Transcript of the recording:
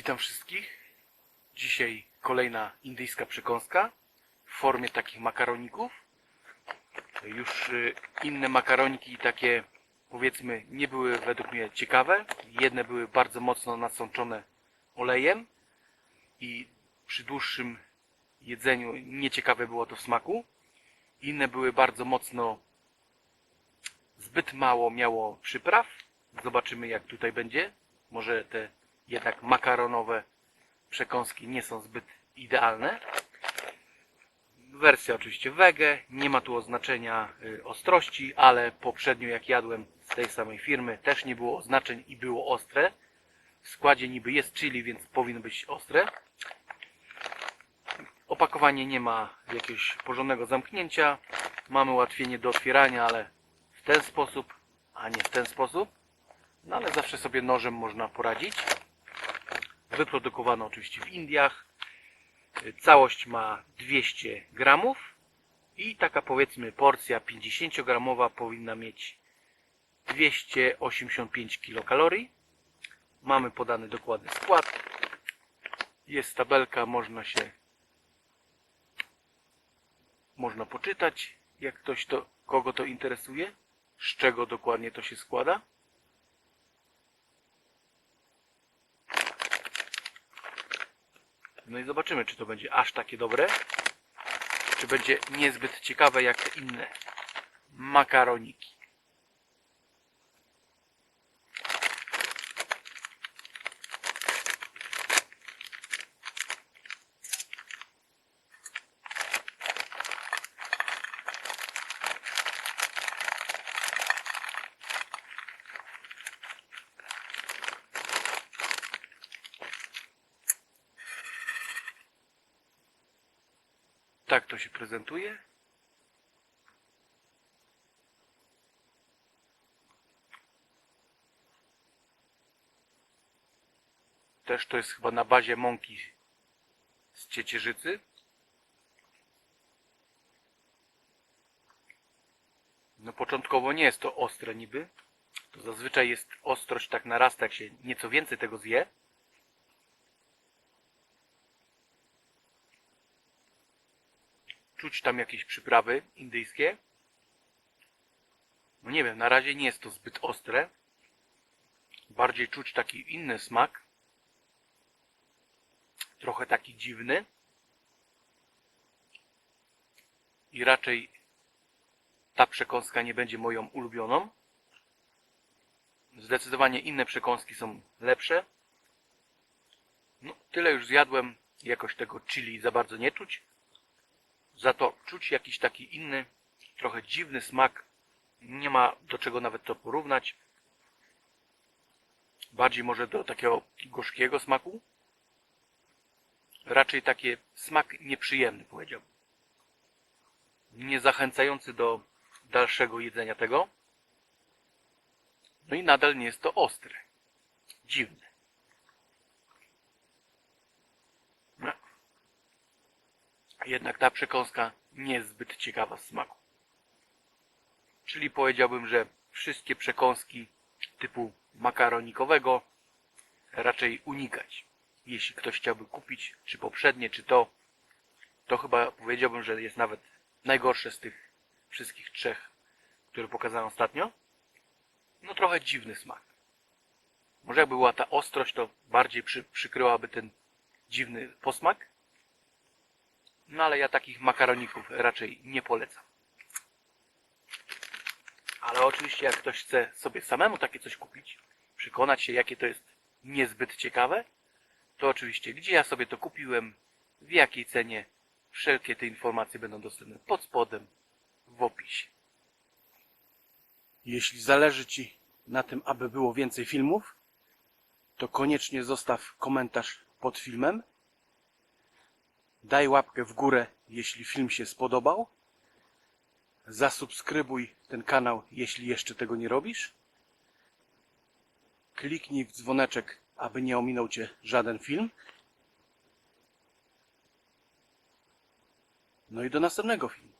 Witam wszystkich. Dzisiaj kolejna indyjska przekąska w formie takich makaroników. Już y, inne makaroniki takie powiedzmy nie były według mnie ciekawe. Jedne były bardzo mocno nasączone olejem i przy dłuższym jedzeniu nieciekawe było to w smaku. Inne były bardzo mocno zbyt mało miało przypraw. Zobaczymy jak tutaj będzie. Może te jednak makaronowe przekąski nie są zbyt idealne. Wersja oczywiście wege, nie ma tu oznaczenia y, ostrości, ale poprzednio jak jadłem z tej samej firmy też nie było oznaczeń i było ostre. W składzie niby jest chili, więc powinno być ostre. Opakowanie nie ma jakiegoś porządnego zamknięcia. Mamy ułatwienie do otwierania, ale w ten sposób, a nie w ten sposób. No ale zawsze sobie nożem można poradzić. Wyprodukowano oczywiście w Indiach. Całość ma 200 gramów i taka powiedzmy porcja 50 gramowa powinna mieć 285 kilokalorii. Mamy podany dokładny skład. Jest tabelka, można się można poczytać, jak ktoś to, kogo to interesuje, z czego dokładnie to się składa. No i zobaczymy, czy to będzie aż takie dobre, czy będzie niezbyt ciekawe jak te inne makaroniki. Tak to się prezentuje. Też to jest chyba na bazie mąki z ciecierzycy. No początkowo nie jest to ostre niby. To zazwyczaj jest ostrość tak narasta, jak się nieco więcej tego zje. Czuć tam jakieś przyprawy indyjskie. No nie wiem, na razie nie jest to zbyt ostre. Bardziej czuć taki inny smak. Trochę taki dziwny. I raczej ta przekąska nie będzie moją ulubioną. Zdecydowanie inne przekąski są lepsze. No, tyle już zjadłem. Jakoś tego chili za bardzo nie czuć. Za to czuć jakiś taki inny, trochę dziwny smak. Nie ma do czego nawet to porównać. Bardziej może do takiego gorzkiego smaku. Raczej taki smak nieprzyjemny powiedziałbym. Nie zachęcający do dalszego jedzenia tego. No i nadal nie jest to ostre. Dziwne. No. Jednak ta przekąska nie jest zbyt ciekawa w smaku. Czyli powiedziałbym, że wszystkie przekąski typu makaronikowego raczej unikać. Jeśli ktoś chciałby kupić, czy poprzednie, czy to, to chyba powiedziałbym, że jest nawet najgorsze z tych wszystkich trzech, które pokazałem ostatnio. No trochę dziwny smak. Może jakby była ta ostrość, to bardziej przy, przykryłaby ten dziwny posmak. No ale ja takich makaroników raczej nie polecam. Ale oczywiście jak ktoś chce sobie samemu takie coś kupić, przekonać się jakie to jest niezbyt ciekawe, to oczywiście gdzie ja sobie to kupiłem, w jakiej cenie, wszelkie te informacje będą dostępne pod spodem w opisie. Jeśli zależy Ci na tym, aby było więcej filmów, to koniecznie zostaw komentarz pod filmem. Daj łapkę w górę, jeśli film się spodobał. Zasubskrybuj ten kanał, jeśli jeszcze tego nie robisz. Kliknij w dzwoneczek, aby nie ominął Cię żaden film. No i do następnego filmu.